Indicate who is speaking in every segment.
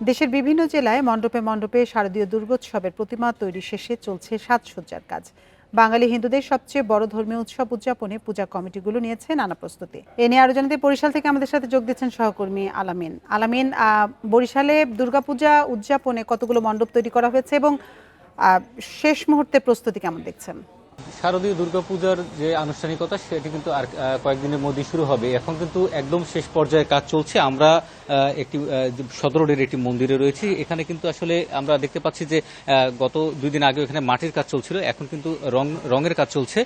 Speaker 1: দেশের বিভিন্ন জেলায় মণ্ডপে মণ্ডপে শারদীয় দুর্গোৎসবের প্রতিমা তৈরি শেষে চলছে সাজসজ্জার কাজ। বাঙালি হিন্দুদের সবচেয়ে বড় ধর্মীয় উৎসব উদযাপনে পূজা কমিটিগুলো নিয়েছে নানা প্রস্তুতি। এ নিয়ে আরও জানাতে বরিশাল থেকে আমাদের সাথে যোগ দিচ্ছেন সহকর্মী আলামিন। আলামিন বরিশালে দুর্গাপূজা উদযাপনে কতগুলো মণ্ডপ তৈরি করা হয়েছে এবং শেষ মুহূর্তে প্রস্তুতি কেমন দেখছেন?
Speaker 2: শারদীয় দুর্গাপূজার যে আনুষ্ঠানিকতা সেটি কিন্তু আর কয়েকদিনের মধ্যে শুরু হবে। এখন কিন্তু একদম শেষ পর্যায়ে কাজ চলছে। আমরা একটি আহ, যে সদর রোডের একটি মন্দিরে রয়েছি। এখানে কিন্তু আসলে আমরা দেখতে পাচ্ছি যে গত দুই দিন আগে এখানে মাটির কাজ চলছিল। এখন কিন্তু রং রঙের কাজ চলছে।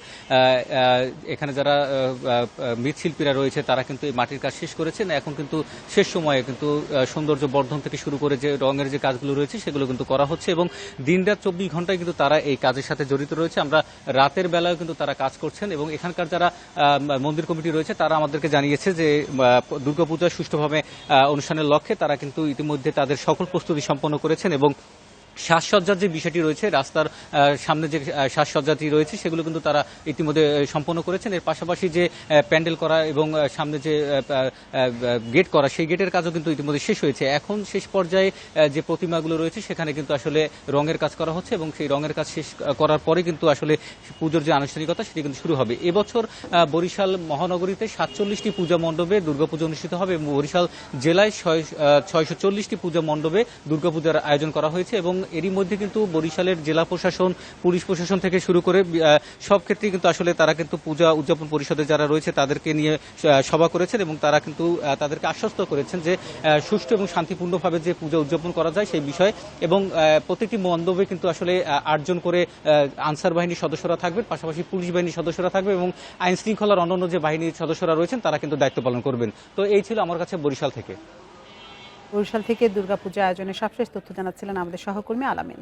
Speaker 2: এখানে যারা মৃৎশিল্পীরা রয়েছে তারা কিন্তু এই মাটির কাজ শেষ করেছেন। এখন কিন্তু শেষ সময়ে কিন্তু সৌন্দর্য বর্ধন থেকে শুরু করে যে রঙের যে কাজগুলো রয়েছে সেগুলো কিন্তু করা হচ্ছে এবং দিনরাত চব্বিশ ঘন্টায় কিন্তু তারা এই কাজের সাথে জড়িত রয়েছে। আমরা রাতের বেলায় কিন্তু তারা কাজ করছেন এবং এখানকার যারা মন্দির কমিটি রয়েছে, তারা আমাদেরকে জানিয়েছে যে দুর্গাপূজা সুষ্ঠুভাবে অনুষ্ঠানের লক্ষ্যে তারা কিন্তু ইতিমধ্যে তাদের সকল প্রস্তুতি সম্পন্ন করেছেন এবং সাজসজ্জার যে বিষয়টি রয়েছে, রাস্তার সামনে যে সাজসজ্জাটি রয়েছে, সেগুলো কিন্তু তারা ইতিমধ্যে সম্পন্ন করেছেন। এর পাশাপাশি যে প্যান্ডেল করা এবং সামনে যে গেট করা, সেই গেটের কাজও কিন্তু ইতিমধ্যে শেষ হয়েছে। এখন শেষ পর্যায়ে যে প্রতিমাগুলো রয়েছে, সেখানে কিন্তু আসলে রঙের কাজ করা হচ্ছে এবং সেই রঙের কাজ শেষ করার পরে কিন্তু আসলে পুজোর যে আনুষ্ঠানিকতা, সেটি কিন্তু শুরু হবে। এবছর বরিশাল মহানগরীতে সাতচল্লিশটি পূজা মণ্ডপে দুর্গাপুজো অনুষ্ঠিত হবে এবং বরিশাল জেলায় ছয়শো চল্লিশটি পূজা মণ্ডপে দুর্গাপূজার আয়োজন করা হয়েছে এবং এরই মধ্যে কিন্তু বরিশালের জেলা প্রশাসন, পুলিশ প্রশাসন থেকে শুরু করে সব ক্ষেত্রেই কিন্তু আসলে তারা কিন্তু পূজা উদযাপন পরিষদে যারা রয়েছে তাদেরকে নিয়ে সভা করেছেন এবং তারা কিন্তু তাদেরকে আশ্বস্ত করেছেন যে সুষ্ঠু এবং শান্তিপূর্ণভাবে যে পূজা উদযাপন করা যায় সেই বিষয়ে এবং প্রতিটি মণ্ডপে কিন্তু আসলে আটজন করে আনসার বাহিনীর সদস্যরা থাকবেন, পাশাপাশি পুলিশ বাহিনীর সদস্যরা থাকবে এবং আইন শৃঙ্খলার অন্যান্য যে বাহিনীর সদস্যরা রয়েছেন তারা কিন্তু দায়িত্ব পালন করবেন। তো এই ছিল আমার কাছে বরিশাল থেকে।
Speaker 1: বরিশাল থেকে দুর্গাপূজা আয়োজনের সবশেষ তথ্য জানাচ্ছিলেন আমাদের সহকর্মী আলামিন।